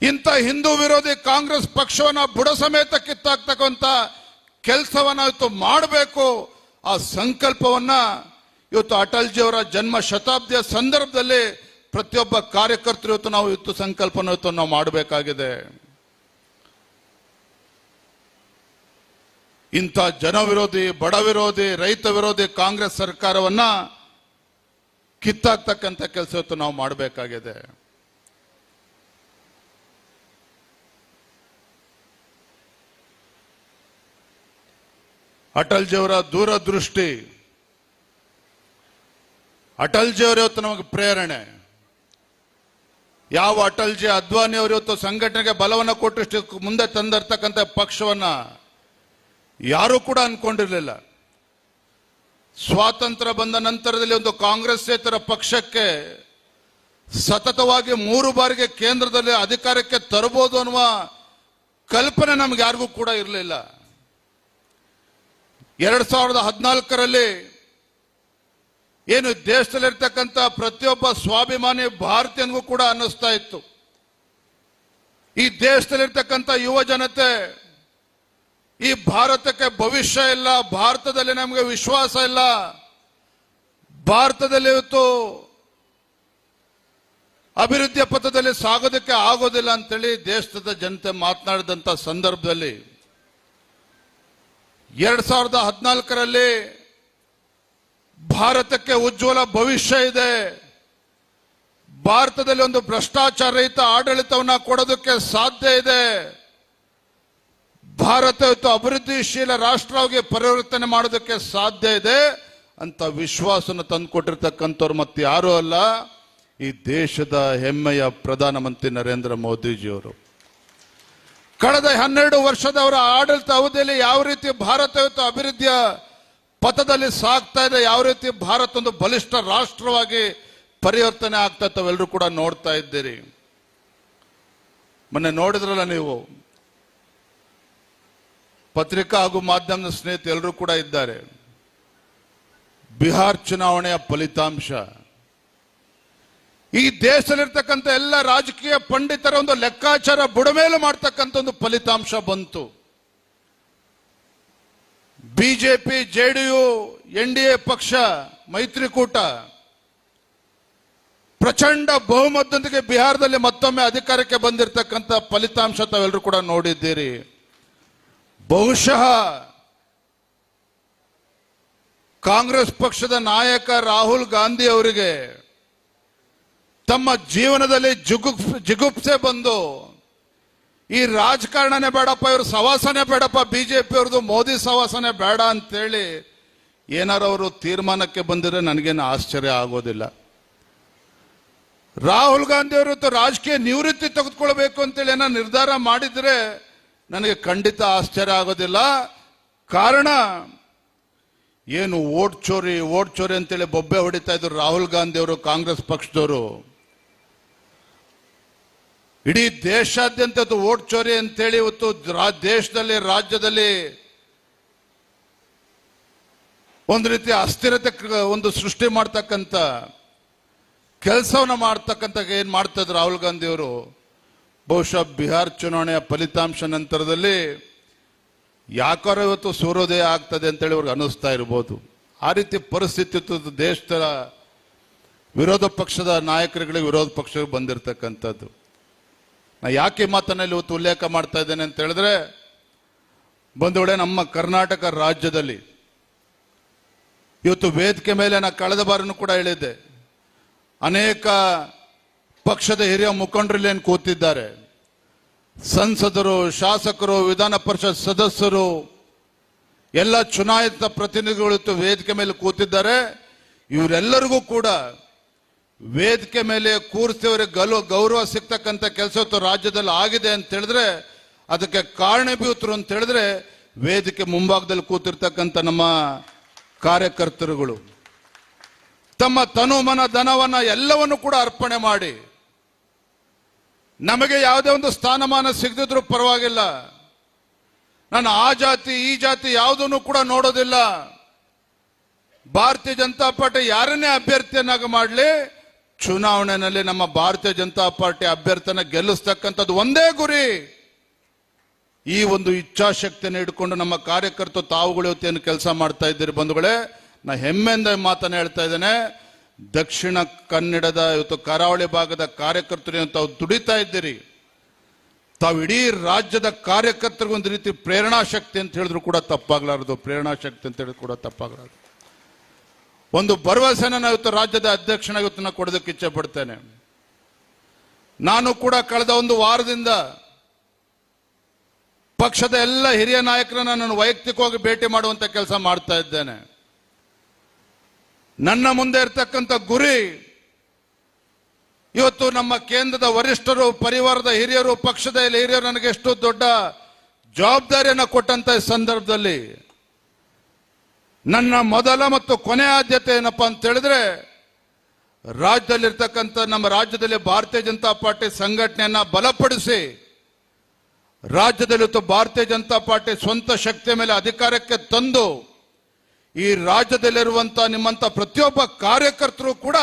ಇಂಥ ಹಿಂದೂ ವಿರೋಧಿ ಕಾಂಗ್ರೆಸ್ ಪಕ್ಷವನ್ನ ಬುಡ ಸಮೇತ ಕಿತ್ತಾಕ್ತಕ್ಕಂಥ ಕೆಲಸವನ್ನ ಇವತ್ತು ಮಾಡಬೇಕು. ಆ ಸಂಕಲ್ಪವನ್ನ ಇವತ್ತು ಅಟಲ್ಜಿ ಅವರ ಜನ್ಮ ಶತಾಬ್ದಿಯ ಸಂದರ್ಭದಲ್ಲಿ ಪ್ರತಿಯೊಬ್ಬ ಕಾರ್ಯಕರ್ತರು ಇವತ್ತು ನಾವು ಇವತ್ತು ಸಂಕಲ್ಪನ ಇವತ್ತು ನಾವು ಮಾಡಬೇಕಾಗಿದೆ. ಇಂಥ ಜನ ವಿರೋಧಿ, ಬಡ ವಿರೋಧಿ, ರೈತ ವಿರೋಧಿ ಕಾಂಗ್ರೆಸ್ ಸರ್ಕಾರವನ್ನ ಕಿತ್ತಾಕ್ತಕ್ಕಂಥ ಕೆಲಸ ಇವತ್ತು ನಾವು ಮಾಡಬೇಕಾಗಿದೆ. ಅಟಲ್ಜಿಯವರ ದೂರದೃಷ್ಟಿ ಅಟಲ್ಜಿ ಅವರು ಇವತ್ತು ನಮಗೆ ಪ್ರೇರಣೆ. ಯಾವ ಅಟಲ್ಜಿ, ಅದ್ವಾನಿ ಅವರು ಇವತ್ತು ಸಂಘಟನೆಗೆ ಬಲವನ್ನು ಕೊಟ್ಟಷ್ಟು ಮುಂದೆ ತಂದಿರ್ತಕ್ಕಂಥ ಪಕ್ಷವನ್ನ ಯಾರೂ ಕೂಡ ಅನ್ಕೊಂಡಿರ್ಲಿಲ್ಲ. ಸ್ವಾತಂತ್ರ್ಯ ಬಂದ ನಂತರದಲ್ಲಿ ಒಂದು ಕಾಂಗ್ರೆಸ್ಸೇತರ ಪಕ್ಷಕ್ಕೆ ಸತತವಾಗಿ ಮೂರು ಬಾರಿಗೆ ಕೇಂದ್ರದಲ್ಲಿ ಅಧಿಕಾರಕ್ಕೆ ತರಬಹುದು ಅನ್ನುವ ಕಲ್ಪನೆ ನಮ್ಗೆ ಯಾರಿಗೂ ಕೂಡ ಇರಲಿಲ್ಲ. ಎರಡ್ ಸಾವಿರದ ಹದಿನಾಲ್ಕರಲ್ಲಿ ಏನು ದೇಶದಲ್ಲಿರ್ತಕ್ಕಂಥ ಪ್ರತಿಯೊಬ್ಬ ಸ್ವಾಭಿಮಾನಿ ಭಾರತೀಯನಿಗೂ ಕೂಡ ಅನ್ನಿಸ್ತಾ ಇತ್ತು. ಈ ದೇಶದಲ್ಲಿರ್ತಕ್ಕಂಥ ಯುವ ಜನತೆ, ಈ ಭಾರತಕ್ಕೆ ಭವಿಷ್ಯ ಇಲ್ಲ, ಭಾರತದಲ್ಲಿ ನಮಗೆ ವಿಶ್ವಾಸ ಇಲ್ಲ. ಭಾರತದಲ್ಲಿ ಇವತ್ತು ಅಭಿವೃದ್ಧಿಯ ಪಥದಲ್ಲಿ ಸಾಗೋದಕ್ಕೆ ಆಗೋದಿಲ್ಲ ಅಂತೇಳಿ ದೇಶದ ಜನತೆ ಮಾತನಾಡಿದಂಥ ಸಂದರ್ಭದಲ್ಲಿ, ಎರಡ್ ಸಾವಿರದ ಹದಿನಾಲ್ಕರಲ್ಲಿ ಭಾರತಕ್ಕೆ ಉಜ್ವಲ ಭವಿಷ್ಯ ಇದೆ. ಭಾರತದಲ್ಲಿ ಒಂದು ಭ್ರಷ್ಟಾಚಾರ ರಹಿತ ಆಡಳಿತವನ್ನ ಕೊಡೋದಕ್ಕೆ ಸಾಧ್ಯ ಇದೆ. ಭಾರತ ಅಭಿವೃದ್ಧಿಶೀಲ ರಾಷ್ಟ್ರವಾಗಿ ಪರಿವರ್ತನೆ ಮಾಡೋದಕ್ಕೆ ಸಾಧ್ಯ ಇದೆ. ಅಂತ ವಿಶ್ವಾಸನ ತಂದುಕೊಟ್ಟಿರ್ತಕ್ಕಂಥವ್ರು ಮತ್ತೆ ಯಾರೂ ಅಲ್ಲ, ಈ ದೇಶದ ಹೆಮ್ಮೆಯ ಪ್ರಧಾನಮಂತ್ರಿ ನರೇಂದ್ರ ಮೋದಿಜಿಯವರು. ಕಳೆದ ಹನ್ನೆರಡು ವರ್ಷದ ಅವರ ಆಡಳಿತ ಅವಧಿಯಲ್ಲಿ ಯಾವ ರೀತಿ ಭಾರತ ಇವತ್ತು ಅಭಿವೃದ್ಧಿಯ ಪಥದಲ್ಲಿ ಸಾಗ್ತಾ ಇದೆ ಯಾವ ರೀತಿ ಭಾರತ ಒಂದು ಬಲಿಷ್ಠ ರಾಷ್ಟ್ರವಾಗಿ ಪರಿವರ್ತನೆ ಆಗ್ತಾ ತಾವೆಲ್ಲರೂ ಕೂಡ ನೋಡ್ತಾ ಇದ್ದೀರಿ. ಮೊನ್ನೆ ನೋಡಿದ್ರಲ್ಲ ನೀವು? ಪತ್ರಿಕಾ ಹಾಗೂ ಮಾಧ್ಯಮದ ಸ್ನೇಹಿತ ಎಲ್ಲರೂ ಕೂಡ ಇದ್ದಾರೆ. ಬಿಹಾರ್ ಚುನಾವಣೆಯ ಫಲಿತಾಂಶ. ಈ ದೇಶದಲ್ಲಿರ್ತಕ್ಕಂಥ ಎಲ್ಲ ರಾಜಕೀಯ ಪಂಡಿತರ ಒಂದು ಲೆಕ್ಕಾಚಾರ ಬುಡಮೇಲು ಮಾಡ್ತಕ್ಕಂಥ ಒಂದು ಫಲಿತಾಂಶ ಬಂತು. BJP, JDU, N D A ಪಕ್ಷ, ಮೈತ್ರಿಕೂಟ. ಪ್ರಚಂಡ ಬಹುಮತದೊಂದಿಗೆ ಬಿಹಾರದಲ್ಲಿ ಮತ್ತೊಮ್ಮೆ ಅಧಿಕಾರಕ್ಕೆ ಬಂದಿರತಕ್ಕಂಥ ಫಲಿತಾಂಶ ತಾವೆಲ್ಲರೂ ಕೂಡ ನೋಡಿದ್ದೀರಿ. ಬಹುಶಃ ಕಾಂಗ್ರೆಸ್ ಪಕ್ಷದ ನಾಯಕ ರಾಹುಲ್ ಗಾಂಧಿ ಅವರಿಗೆ ತಮ್ಮ ಜೀವನದಲ್ಲಿ ಜುಗುಪ್ ಜಿಗುಪ್ಸೆ ಬಂದು ಈ ರಾಜಕಾರಣನೇ ಬೇಡಪ್ಪ, ಇವ್ರ ಸವಾಸನೆ ಬೇಡಪ್ಪ ಬಿಜೆಪಿ ಅವ್ರದ್ದು ಮೋದಿ ಸವಾಸನೆ ಬೇಡ ಅಂತೇಳಿ ಏನಾರು ಅವರು ತೀರ್ಮಾನಕ್ಕೆ ಬಂದಿದ್ರೆ ನನಗೇನು ಆಶ್ಚರ್ಯ ಆಗೋದಿಲ್ಲ. ರಾಹುಲ್ ಗಾಂಧಿ ಅವರು ರಾಜಕೀಯ ನಿವೃತ್ತಿ ತೆಗೆದುಕೊಳ್ಬೇಕು ಅಂತೇಳಿ ಏನೋ ನಿರ್ಧಾರ ಮಾಡಿದ್ರೆ ನನಗೆ ಖಂಡಿತ ಆಶ್ಚರ್ಯ ಆಗೋದಿಲ್ಲ. ಕಾರಣ, ಏನು ಓಟ್ ಚೋರಿ ಓಟ್ ಚೋರಿ ಅಂತೇಳಿ ಬೊಬ್ಬೆ ಹೊಡಿತಾ ಇದ್ರು ರಾಹುಲ್ ಗಾಂಧಿ ಅವರು ಕಾಂಗ್ರೆಸ್ ಪಕ್ಷದವರು. ಇಡೀ ದೇಶಾದ್ಯಂತ ಓಟ್ ಚೋರಿ ಅಂತೇಳಿ ಇವತ್ತು ದೇಶದಲ್ಲಿ, ರಾಜ್ಯದಲ್ಲಿ ಒಂದು ರೀತಿ ಅಸ್ಥಿರತೆ ಒಂದು ಸೃಷ್ಟಿ ಮಾಡ್ತಕ್ಕಂಥ ಕೆಲಸವನ್ನು ಮಾಡ್ತಕ್ಕಂಥ ಏನ್ ಮಾಡ್ತಾ ರಾಹುಲ್ ಗಾಂಧಿ ಅವರು? ಬಹುಶಃ ಬಿಹಾರ್ ಚುನಾವಣೆಯ ಫಲಿತಾಂಶ ನಂತರದಲ್ಲಿ ಯಾಕಾರ ಇವತ್ತು ಸೂರ್ಯೋದಯ ಆಗ್ತದೆ ಅಂತೇಳಿ ಅವ್ರಿಗೆ ಅನ್ನಿಸ್ತಾ ಇರ್ಬೋದು. ಆ ರೀತಿ ಪರಿಸ್ಥಿತಿ ದೇಶದ ವಿರೋಧ ಪಕ್ಷದ ನಾಯಕರುಗಳಿಗೆ ವಿರೋಧ ಪಕ್ಷಕ್ಕೆ ಬಂದಿರತಕ್ಕಂಥದ್ದು. ನಾ ಯಾಕೆ ಮಾತನಲ್ಲಿ ಇವತ್ತು ಉಲ್ಲೇಖ ಮಾಡ್ತಾ ಇದ್ದೇನೆ ಅಂತ ಹೇಳಿದ್ರೆ ಬಂಧುಗಳೇ ನಮ್ಮ ಕರ್ನಾಟಕ ರಾಜ್ಯದಲ್ಲಿ ಇವತ್ತು ವೇದಿಕೆ ಮೇಲೆ ನಾ ಕಳೆದ ಬಾರಿನೂ ಕೂಡ ಹೇಳಿದ್ದೆ. ಅನೇಕ ಪಕ್ಷದ ಹಿರಿಯ ಮುಖಂಡರು ಏನು ಕೂತಿದ್ದಾರೆ. ಸಂಸದರು, ಶಾಸಕರು, ವಿಧಾನ ಪರಿಷತ್ ಸದಸ್ಯರು, ಎಲ್ಲ ಚುನಾಯಿತ ಪ್ರತಿನಿಧಿಗಳು ವೇದಿಕೆ ಮೇಲೆ ಕೂತಿದ್ದಾರೆ. ಇವರೆಲ್ಲರಿಗೂ ಕೂಡ ವೇದಿಕೆ ಮೇಲೆ ಕೂರಿಸಿದವರಿಗೆ ಗಲು, ಗೌರವ ಸಿಗ್ತಕ್ಕಂಥ ಕೆಲಸ ಇವತ್ತು ರಾಜ್ಯದಲ್ಲಿ ಆಗಿದೆ ಅಂತ ಹೇಳಿದ್ರೆ, ಅದಕ್ಕೆ ಕಾರಣಭೂತರು ಅಂತ ಹೇಳಿದ್ರೆ, ವೇದಿಕೆ ಮುಂಭಾಗದಲ್ಲಿ ಕೂತಿರ್ತಕ್ಕಂಥ ನಮ್ಮ ಕಾರ್ಯಕರ್ತರುಗಳು, ತಮ್ಮ ತನು ಮನ ಧನವನ್ನ ಎಲ್ಲವನ್ನು ಕೂಡ ಅರ್ಪಣೆ ಮಾಡಿ, ನಮಗೆ ಯಾವುದೇ ಒಂದು ಸ್ಥಾನಮಾನ ಸಿಗದಿದ್ರು ಪರವಾಗಿಲ್ಲ ನಾನು ಆ ಜಾತಿ, ಈ ಜಾತಿ ಯಾವುದನ್ನು ಕೂಡ ನೋಡೋದಿಲ್ಲ, ಭಾರತೀಯ ಜನತಾ ಪಾರ್ಟಿ ಯಾರನ್ನೇ ಅಭ್ಯರ್ಥಿಯನ್ನಾಗಿ ಮಾಡಲಿ ಚುನಾವಣೆಯಲ್ಲಿ ನಮ್ಮ ಭಾರತೀಯ ಜನತಾ ಪಾರ್ಟಿ ಅಭ್ಯರ್ಥನ ಗೆಲ್ಲಿಸ್ತಕ್ಕಂಥದ್ದು ಒಂದೇ ಗುರಿ. ಈ ಒಂದು ಇಚ್ಛಾಶಕ್ತಿಯನ್ನು ಇಟ್ಕೊಂಡು ನಮ್ಮ ಕಾರ್ಯಕರ್ತರು ತಾವುಗಳ ಇವತ್ತೇನು ಕೆಲಸ ಮಾಡ್ತಾ ಇದ್ದೀರಿ ಬಂಧುಗಳೇ, ನಾ ಹೆಮ್ಮೆಯಿಂದ ಮಾತನ್ನು ಹೇಳ್ತಾ ಇದ್ದೇನೆ. ದಕ್ಷಿಣ ಕನ್ನಡದ ಇವತ್ತು ಕರಾವಳಿ ಭಾಗದ ಕಾರ್ಯಕರ್ತರು ತಾವು ದುಡಿತಾ ಇದ್ದೀರಿ? ತಾವು ಇಡೀ ರಾಜ್ಯದ ಕಾರ್ಯಕರ್ತರಿಗೆ ಒಂದು ರೀತಿ ಪ್ರೇರಣಾ ಶಕ್ತಿ ಅಂತ ಹೇಳಿದ್ರು ಕೂಡ ತಪ್ಪಾಗಲಾರದು. ಪ್ರೇರಣಾ ಶಕ್ತಿ ಅಂತ ಹೇಳಿದ್ರು ಕೂಡ ತಪ್ಪಾಗಲಾರದು. ಒಂದು ಭರವಸೆನ ನಾವು ಇವತ್ತು ರಾಜ್ಯದ ಅಧ್ಯಕ್ಷನಾಗಿ ಇವತ್ತು ನಾನು ಕೊಡೋದಕ್ಕೆ ಇಚ್ಛೆ ಪಡ್ತೇನೆ. ನಾನು ಕೂಡ ಕಳೆದ ಒಂದು ವಾರದಿಂದ ಪಕ್ಷದ ಎಲ್ಲ ಹಿರಿಯ ನಾಯಕರನ್ನ ನಾನು ವೈಯಕ್ತಿಕವಾಗಿ ಭೇಟಿ ಮಾಡುವಂತ ಕೆಲಸ ಮಾಡ್ತಾ ಇದ್ದೇನೆ. ನನ್ನ ಮುಂದೆ ಇರತಕ್ಕಂಥ ಗುರಿ ಇವತ್ತು ನಮ್ಮ ಕೇಂದ್ರದ ವರಿಷ್ಠರು, ಪರಿವಾರದ ಹಿರಿಯರು, ಪಕ್ಷದ ಹಿರಿಯರು ನನಗೆ ಎಷ್ಟು ದೊಡ್ಡ ಜವಾಬ್ದಾರಿಯನ್ನು ಕೊಟ್ಟಂತ ಸಂದರ್ಭದಲ್ಲಿ ನನ್ನ ಮೊದಲ ಮತ್ತು ಕೊನೆಯ ಆದ್ಯತೆ ಏನಪ್ಪ ಅಂತ ಹೇಳಿದ್ರೆ, ರಾಜ್ಯದಲ್ಲಿರ್ತಕ್ಕಂಥ ನಮ್ಮ ರಾಜ್ಯದಲ್ಲಿ ಭಾರತೀಯ ಜನತಾ ಪಾರ್ಟಿ ಸಂಘಟನೆಯನ್ನ ಬಲಪಡಿಸಿ ರಾಜ್ಯದಲ್ಲಿ ಭಾರತೀಯ ಜನತಾ ಪಾರ್ಟಿ ಸ್ವಂತ ಶಕ್ತಿಯ ಮೇಲೆ ಅಧಿಕಾರಕ್ಕೆ ತಂದು, ಈ ರಾಜ್ಯದಲ್ಲಿರುವಂತ ನಿಮ್ಮಂತ ಪ್ರತಿಯೊಬ್ಬ ಕಾರ್ಯಕರ್ತರು ಕೂಡ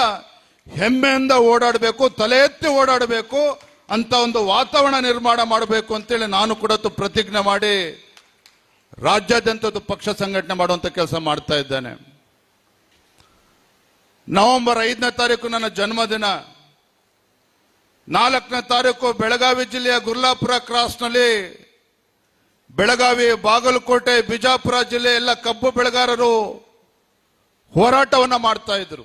ಹೆಮ್ಮೆಯಿಂದ ಓಡಾಡಬೇಕು, ತಲೆ ಎತ್ತಿ ಓಡಾಡಬೇಕು, ಅಂತ ಒಂದು ವಾತಾವರಣ ನಿರ್ಮಾಣ ಮಾಡಬೇಕು ಅಂತೇಳಿ ನಾನು ಕೂಡ ಪ್ರತಿಜ್ಞೆ ಮಾಡಿ ರಾಜ್ಯಾದ್ಯಂತ ಒಂದು ಪಕ್ಷ ಸಂಘಟನೆ ಮಾಡುವಂತ ಕೆಲಸ ಮಾಡ್ತಾ ಇದ್ದೇನೆ. ನವೆಂಬರ್ ಐದನೇ ತಾರೀಕು ನನ್ನ ಜನ್ಮದಿನ. ನಾಲ್ಕನೇ ತಾರೀಕು ಬೆಳಗಾವಿ ಜಿಲ್ಲೆಯ ಗುರ್ಲಾಪುರ ಕ್ರಾಸ್ನಲ್ಲಿ ಬೆಳಗಾವಿ, ಬಾಗಲಕೋಟೆ, ಬಿಜಾಪುರ ಜಿಲ್ಲೆ ಎಲ್ಲ ಕಬ್ಬು ಬೆಳೆಗಾರರು ಹೋರಾಟವನ್ನ ಮಾಡ್ತಾ ಇದ್ರು.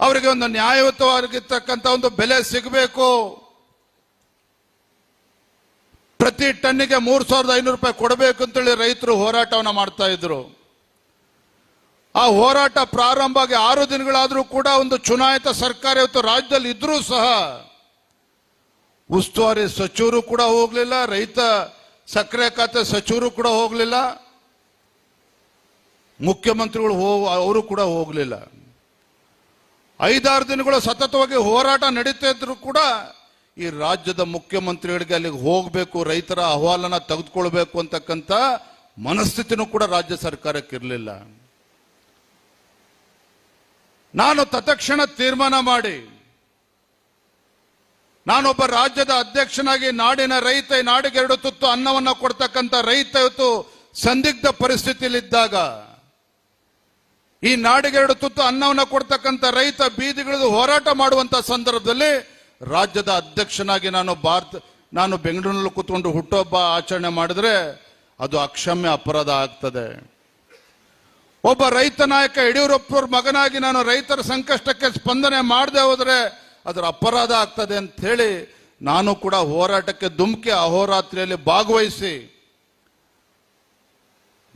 ಅವರಿಗೆ ಒಂದು ನ್ಯಾಯಯುತವಾಗಿರ್ತಕ್ಕಂಥ ಒಂದು ಬೆಲೆ ಸಿಗಬೇಕು. ಪ್ರತಿ ಟನ್ನಿಗೆ ಮೂರ್ ಸಾವಿರದ ಐನೂರು ರೂಪಾಯಿ ಕೊಡಬೇಕು ಅಂತೇಳಿ ರೈತರು ಹೋರಾಟವನ್ನು ಮಾಡ್ತಾ ಇದ್ರು. ಆ ಹೋರಾಟ ಪ್ರಾರಂಭ ಆಗಿ ಆರು ದಿನಗಳಾದರೂ ಕೂಡ ಒಂದು ಚುನಾಯಿತ ಸರ್ಕಾರ ಇವತ್ತು ರಾಜ್ಯದಲ್ಲಿ ಇದ್ರೂ ಸಹ ಉಸ್ತುವಾರಿ ಸಚಿವರು ಕೂಡ ಹೋಗಲಿಲ್ಲ, ರೈತ ಸಕ್ಕರೆ ಖಾತೆ ಸಚಿವರು ಕೂಡ ಹೋಗಲಿಲ್ಲ, ಮುಖ್ಯಮಂತ್ರಿಗಳು ಅವರು ಕೂಡ ಹೋಗಲಿಲ್ಲ. ಐದಾರು ದಿನಗಳು ಸತತವಾಗಿ ಹೋರಾಟ ನಡೀತಾ ಇದ್ರು ಕೂಡ ಈ ರಾಜ್ಯದ ಮುಖ್ಯಮಂತ್ರಿಗಳಿಗೆ ಅಲ್ಲಿಗೆ ಹೋಗಬೇಕು, ರೈತರ ಅಹವಾಲನ್ನ ತೆಗೆದುಕೊಳ್ಬೇಕು ಅಂತಕ್ಕಂಥ ಮನಸ್ಥಿತಿನೂ ಕೂಡ ರಾಜ್ಯ ಸರ್ಕಾರಕ್ಕೆ ಇರಲಿಲ್ಲ ನಾನು ತತ್ಕ್ಷಣ ತೀರ್ಮಾನ ಮಾಡಿ, ನಾನೊಬ್ಬ ರಾಜ್ಯದ ಅಧ್ಯಕ್ಷನಾಗಿ ನಾಡಿನ ರೈತ ನಾಡಿಗೆ ಎರಡು ತುತ್ತು ಅನ್ನವನ್ನ ಕೊಡ್ತಕ್ಕಂಥ ರೈತ ಇವತ್ತು ಸಂದಿಗ್ಧ ಪರಿಸ್ಥಿತಿಯಲ್ಲಿದ್ದಾಗ, ಈ ನಾಡಿಗೆ ಎರಡು ತುತ್ತು ಅನ್ನವನ್ನ ಕೊಡ್ತಕ್ಕಂಥ ರೈತ ಬೀದಿಗಿಳಿದು ಹೋರಾಟ ಮಾಡುವಂತ ಸಂದರ್ಭದಲ್ಲಿ ರಾಜ್ಯದ ಅಧ್ಯಕ್ಷನಾಗಿ ನಾನು ಭಾರತ, ನಾನು ಬೆಂಗಳೂರಿನಲ್ಲಿ ಕೂತ್ಕೊಂಡು ಹುಟ್ಟುಹಬ್ಬ ಆಚರಣೆ ಮಾಡಿದ್ರೆ ಅದು ಅಕ್ಷಮ್ಯ ಅಪರಾಧ ಆಗ್ತದೆ. ಒಬ್ಬ ರೈತ ನಾಯಕ ಯಡಿಯೂರಪ್ಪವ್ರ ಮಗನಾಗಿ ನಾನು ರೈತರ ಸಂಕಷ್ಟಕ್ಕೆ ಸ್ಪಂದನೆ ಮಾಡದೆ ಹೋದರೆ ಅದರ ಅಪರಾಧ ಆಗ್ತದೆ ಅಂತ ಹೇಳಿ ನಾನು ಕೂಡ ಹೋರಾಟಕ್ಕೆ ಧುಮುಕಿ ಅಹೋರಾತ್ರಿಯಲ್ಲಿ ಭಾಗವಹಿಸಿ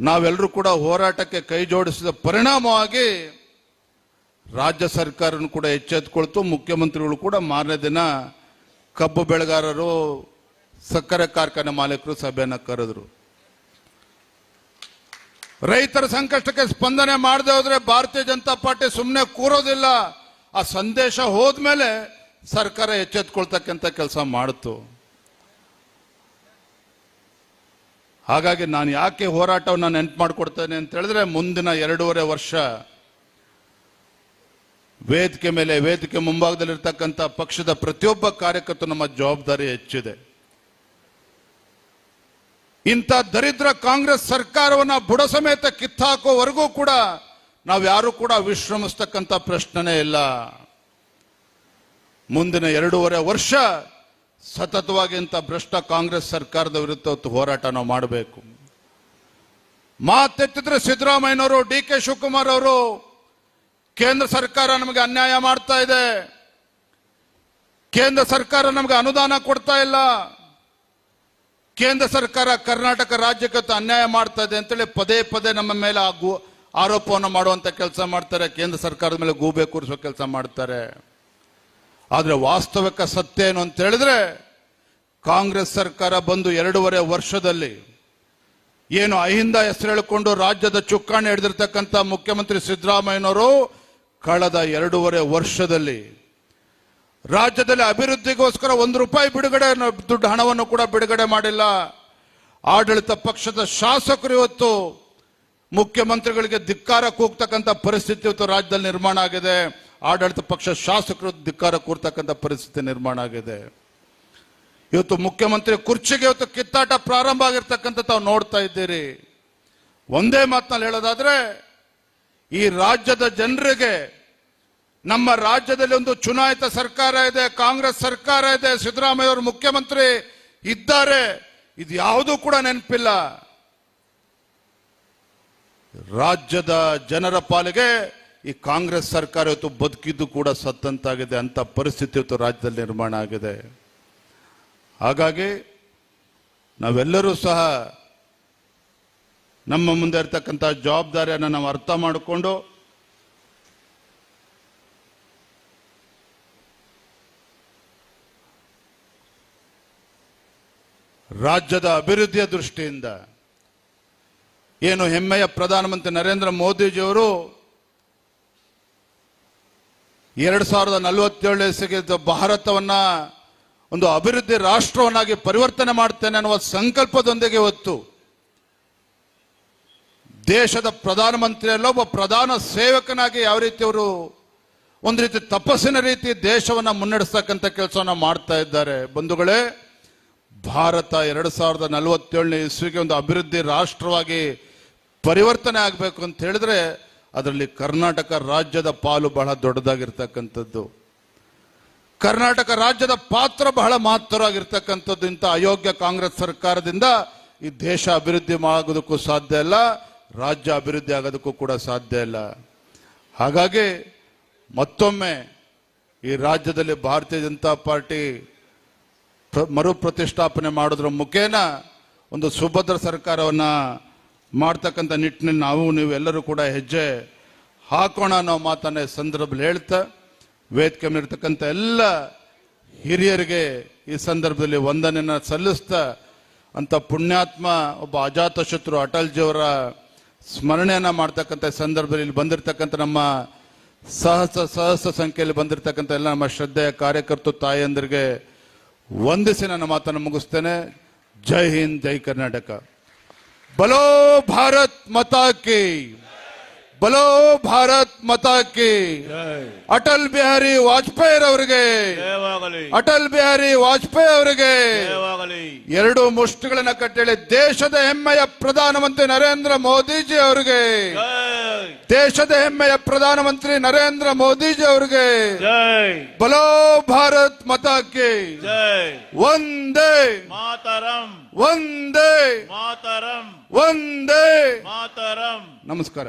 ನಾವೆಲ್ಲರೂ ಕೂಡ ಹೋರಾಟಕ್ಕೆ ಕೈ ಜೋಡಿಸಿದ ಪರಿಣಾಮವಾಗಿ ರಾಜ್ಯ ಸರ್ಕಾರನು ಕೂಡ ಎಚ್ಚೆತ್ತುಕೊಳ್ತು ಮುಖ್ಯಮಂತ್ರಿಗಳು ಕೂಡ ಮಾರನೇ ದಿನ ಕಬ್ಬು ಬೆಳೆಗಾರರು ಸಕ್ಕರೆ ಕಾರ್ಖಾನೆ ಮಾಲೀಕರು ಸಭೆಯನ್ನು ಕರೆದ್ರು. ರೈತರ ಸಂಕಷ್ಟಕ್ಕೆ ಸ್ಪಂದನೆ ಮಾಡದೆ ಹೋದ್ರೆ ಭಾರತೀಯ ಜನತಾ ಪಾರ್ಟಿ ಸುಮ್ಮನೆ ಕೂರೋದಿಲ್ಲ. ಆ ಸಂದೇಶ ಹೋದ್ಮೇಲೆ ಸರ್ಕಾರ ಎಚ್ಚೆತ್ಕೊಳ್ತಕ್ಕಂಥ ಕೆಲಸ ಮಾಡಿತು. ಹಾಗಾಗಿ ನಾನು ಯಾಕೆ ಹೋರಾಟವನ್ನು ನೆನ್ಪು ಮಾಡಿಕೊಡ್ತೇನೆ ಅಂತ ಹೇಳಿದ್ರೆ ಮುಂದಿನ ಎರಡೂವರೆ ವರ್ಷ ವೇದಿಕೆ ಮೇಲೆ, ವೇದಿಕೆ ಮುಂಭಾಗದಲ್ಲಿರ್ತಕ್ಕಂಥ ಪಕ್ಷದ ಪ್ರತಿಯೊಬ್ಬ ಕಾರ್ಯಕರ್ತರು ನಮ್ಮ ಜವಾಬ್ದಾರಿ ಹೆಚ್ಚಿದೆ. ಇಂಥ ದರಿದ್ರ ಕಾಂಗ್ರೆಸ್ ಸರ್ಕಾರವನ್ನ ಬುಡ ಸಮೇತ ಕಿತ್ತಾಕೋವರೆಗೂ ಕೂಡ ನಾವು ಯಾರು ಕೂಡ ವಿಶ್ರಮಿಸ್ತಕ್ಕಂಥ ಪ್ರಶ್ನೆನೇ ಇಲ್ಲ. ಮುಂದಿನ ಎರಡೂವರೆ ವರ್ಷ ಸತತವಾಗಿ ಇಂಥ ಭ್ರಷ್ಟ ಕಾಂಗ್ರೆಸ್ ಸರ್ಕಾರದ ವಿರುದ್ಧ ಹೋರಾಟ ನಾವು ಮಾಡಬೇಕು. ಮಾತೆತ್ತಿದ್ರೆ ಸಿದ್ದರಾಮಯ್ಯನವರು, ಡಿ ಕೆ ಶಿವಕುಮಾರ್ ಅವರು ಕೇಂದ್ರ ಸರ್ಕಾರ ನಮಗೆ ಅನ್ಯಾಯ ಮಾಡ್ತಾ ಇದೆ. ಕೇಂದ್ರ ಸರ್ಕಾರ ನಮಗೆ ಅನುದಾನ ಕೊಡ್ತಾ ಇಲ್ಲ. ಕೇಂದ್ರ ಸರ್ಕಾರ ಕರ್ನಾಟಕ ರಾಜ್ಯಕ್ಕೆ ಅನ್ಯಾಯ ಮಾಡ್ತಾ ಇದೆ ಅಂತೇಳಿ ಪದೇ ಪದೇ ನಮ್ಮ ಮೇಲೆ ಆ ಗು ಆರೋಪವನ್ನು ಮಾಡುವಂತ ಕೆಲಸ ಮಾಡ್ತಾರೆ. ಕೇಂದ್ರ ಸರ್ಕಾರದ ಮೇಲೆ ಗೂಬೆ ಕೂರಿಸೋ ಕೆಲಸ ಮಾಡ್ತಾರೆ. ಆದರೆ ವಾಸ್ತವಿಕ ಸತ್ಯ ಏನು ಅಂತ ಹೇಳಿದ್ರೆ ಕಾಂಗ್ರೆಸ್ ಸರ್ಕಾರ ಬಂದು ಎರಡೂವರೆ ವರ್ಷದಲ್ಲಿ ಏನು ಅಹಿಂದ ಹೆಸರು ಹೇಳಿಕೊಂಡು ರಾಜ್ಯದ ಚುಕ್ಕಾಣಿ ಹಿಡಿದಿರ್ತಕ್ಕಂಥ ಮುಖ್ಯಮಂತ್ರಿ ಸಿದ್ದರಾಮಯ್ಯನವರು ಕಳೆದ ಎರಡೂವರೆ ವರ್ಷದಲ್ಲಿ ರಾಜ್ಯದಲ್ಲಿ ಅಭಿವೃದ್ಧಿಗೋಸ್ಕರ ಒಂದು ರೂಪಾಯಿ ಬಿಡುಗಡೆ ದುಡ್ಡು ಹಣವನ್ನು ಕೂಡ ಬಿಡುಗಡೆ ಮಾಡಿಲ್ಲ. ಆಡಳಿತ ಪಕ್ಷದ ಶಾಸಕರು ಇವತ್ತು ಮುಖ್ಯಮಂತ್ರಿಗಳಿಗೆ ಧಿಕ್ಕಾರ ಕೂಗ್ತಕ್ಕಂಥ ಪರಿಸ್ಥಿತಿ ಇವತ್ತು ರಾಜ್ಯದಲ್ಲಿ ನಿರ್ಮಾಣ ಆಗಿದೆ. ಆಡಳಿತ ಪಕ್ಷ ಶಾಸಕರು ಧಿಕ್ಕಾರ ಕೂರ್ತಕ್ಕಂಥ ಪರಿಸ್ಥಿತಿ ನಿರ್ಮಾಣ ಆಗಿದೆ. ಇವತ್ತು ಮುಖ್ಯಮಂತ್ರಿ ಕುರ್ಚಿಗೆ ಇವತ್ತು ಕಿತ್ತಾಟ ಪ್ರಾರಂಭ ಆಗಿರ್ತಕ್ಕಂಥ ತಾವು ನೋಡ್ತಾ ಇದ್ದೀರಿ. ಒಂದೇ ಮಾತಲ್ಲಿ ಹೇಳೋದಾದ್ರೆ ಈ ರಾಜ್ಯದ ಜನರಿಗೆ ನಮ್ಮ ರಾಜ್ಯದಲ್ಲಿ ಒಂದು ಚುನಾಯಿತ ಸರ್ಕಾರ ಇದೆ, ಕಾಂಗ್ರೆಸ್ ಸರ್ಕಾರ ಇದೆ ಸಿದ್ದರಾಮಯ್ಯ ಅವರು ಮುಖ್ಯಮಂತ್ರಿ ಇದ್ದಾರೆ. ಇದು ಯಾವುದೂ ಕೂಡ ನೆನಪಿಲ್ಲ. ರಾಜ್ಯದ ಜನರ ಪಾಲಿಗೆ ಈ ಕಾಂಗ್ರೆಸ್ ಸರ್ಕಾರ ಇವತ್ತು ಬದುಕಿದ್ದು ಕೂಡ ಸತ್ತಂತಾಗಿದೆ, ಅಂತ ಪರಿಸ್ಥಿತಿ ಇವತ್ತು ರಾಜ್ಯದಲ್ಲಿ ನಿರ್ಮಾಣ ಆಗಿದೆ. ಹಾಗಾಗಿ ನಾವೆಲ್ಲರೂ ಸಹ ನಮ್ಮ ಮುಂದೆ ಇರ್ತಕ್ಕಂಥ ಜವಾಬ್ದಾರಿಯನ್ನು ನಾವು ಅರ್ಥ ಮಾಡಿಕೊಂಡು ರಾಜ್ಯದ ಅಭಿವೃದ್ಧಿಯ ದೃಷ್ಟಿಯಿಂದ ಏನು ಹೆಮ್ಮೆಯ ಪ್ರಧಾನಮಂತ್ರಿ ನರೇಂದ್ರ ಮೋದಿಜಿಯವರು ಎರಡು ಸಾವಿರದ ನಲವತ್ತೇಳು ಭಾರತವನ್ನ ಒಂದು ಅಭಿವೃದ್ಧಿ ರಾಷ್ಟ್ರವನ್ನಾಗಿ ಪರಿವರ್ತನೆ ಮಾಡ್ತೇನೆ ಅನ್ನುವ ಸಂಕಲ್ಪದೊಂದಿಗೆ ಇವತ್ತು ದೇಶದ ಪ್ರಧಾನಮಂತ್ರಿಯಲ್ಲ ಒಬ್ಬ ಪ್ರಧಾನ ಸೇವಕನಾಗಿ ಯಾವ ರೀತಿ ಅವರು ಒಂದು ರೀತಿ ತಪಸ್ಸಿನ ರೀತಿ ದೇಶವನ್ನ ಮುನ್ನಡೆಸ್ತಕ್ಕಂಥ ಕೆಲಸವನ್ನ ಮಾಡ್ತಾ ಇದ್ದಾರೆ. ಬಂಧುಗಳೇ, ಭಾರತ ಎರಡು ಸಾವಿರದ ನಲವತ್ತೇಳನೇ ಇಸ್ವಿಗೆ ಒಂದು ಅಭಿವೃದ್ಧಿ ರಾಷ್ಟ್ರವಾಗಿ ಪರಿವರ್ತನೆ ಆಗಬೇಕು ಅಂತ ಹೇಳಿದ್ರೆ, ಅದರಲ್ಲಿ ಕರ್ನಾಟಕ ರಾಜ್ಯದ ಪಾಲು ಬಹಳ ದೊಡ್ಡದಾಗಿರ್ತಕ್ಕಂಥದ್ದು. ಕರ್ನಾಟಕ ರಾಜ್ಯದ ಪಾತ್ರ ಬಹಳ ಮಹತ್ತರವಾಗಿರ್ತಕ್ಕಂಥದ್ದು ಇಂಥ ಅಯೋಗ್ಯ ಕಾಂಗ್ರೆಸ್ ಸರ್ಕಾರದಿಂದ ಈ ದೇಶ ಅಭಿವೃದ್ಧಿ ಆಗೋದಕ್ಕೂ ಸಾಧ್ಯ ಇಲ್ಲ. ರಾಜ್ಯ ಅಭಿವೃದ್ಧಿ ಆಗೋದಕ್ಕೂ ಕೂಡ ಸಾಧ್ಯ ಇಲ್ಲ. ಹಾಗಾಗಿ ಮತ್ತೊಮ್ಮೆ ಈ ರಾಜ್ಯದಲ್ಲಿ ಭಾರತೀಯ ಜನತಾ ಪಾರ್ಟಿ ಮರು ಪ್ರತಿಷ್ಠಾಪನೆ ಮಾಡೋದ್ರ ಮುಖೇನ ಒಂದು ಸುಭದ್ರ ಸರ್ಕಾರವನ್ನು ಮಾಡ್ತಕ್ಕಂಥ ನಿಟ್ಟಿನಲ್ಲಿ ನಾವು ನೀವೆಲ್ಲರೂ ಕೂಡ ಹೆಜ್ಜೆ ಹಾಕೋಣ ಅನ್ನೋ ಮಾತನ್ನ ಸಂದರ್ಭದಲ್ಲಿ ಹೇಳ್ತಾ, ವೇದಿಕೆ ಮೇಲಿರ್ತಕ್ಕಂಥ ಎಲ್ಲ ಹಿರಿಯರಿಗೆ ಈ ಸಂದರ್ಭದಲ್ಲಿ ವಂದನೆಯನ್ನು ಸಲ್ಲಿಸ್ತಾ ಅಂತ ಪುಣ್ಯಾತ್ಮ ಒಬ್ಬ ಅಜಾತ ಶತ್ರು ಅಟಲ್ಜಿಯವರ ಸ್ಮರಣೆಯನ್ನ ಮಾಡ್ತಕ್ಕಂಥ ಸಂದರ್ಭದಲ್ಲಿ ಇಲ್ಲಿ ಬಂದಿರತಕ್ಕಂಥ ನಮ್ಮ ಸಹಸ್ರ ಸಹಸ್ರ ಸಂಖ್ಯೆಯಲ್ಲಿ ಬಂದಿರತಕ್ಕಂಥ ಎಲ್ಲ ನಮ್ಮ ಶ್ರದ್ಧೆಯ ಕಾರ್ಯಕರ್ತರು, ತಾಯಂದಿರಿಗೆ ವಂದಿಸಿ ನನ್ನ ಮಾತನ್ನು ಮುಗಿಸ್ತೇನೆ. ಜೈ ಹಿಂದ್, ಜೈ ಕರ್ನಾಟಕ. ಬಲೋ ಭಾರತ್ ಮತಾ ಕಿ. ಬಲೋ ಭಾರತ್ ಮತಕ್ಕೆ ಅಟಲ್ ಬಿಹಾರಿ ವಾಜಪೇಯಿ ಅವರಿಗೆ ಅಟಲ್ ಬಿಹಾರಿ ವಾಜಪೇಯಿ ಅವರಿಗೆ. ಎರಡು ಮುಷ್ಟಿಗಳನ್ನ ಕಟ್ಟೇಳಿ ದೇಶದ ಹೆಮ್ಮೆಯ ಪ್ರಧಾನಮಂತ್ರಿ ನರೇಂದ್ರ ಮೋದಿಜಿ ಅವರಿಗೆ. ದೇಶದ ಹೆಮ್ಮೆಯ ಪ್ರಧಾನಮಂತ್ರಿ ನರೇಂದ್ರ ಮೋದಿಜಿ ಅವರಿಗೆ. ಬಲೋ ಭಾರತ್ ಮತಕ್ಕೆ ಒಂದೇ ಮಾತರಂ. ಒಂದೇ ಮಾತರಂ. ಒಂದೇ ಮಾತರಂ. ನಮಸ್ಕಾರ.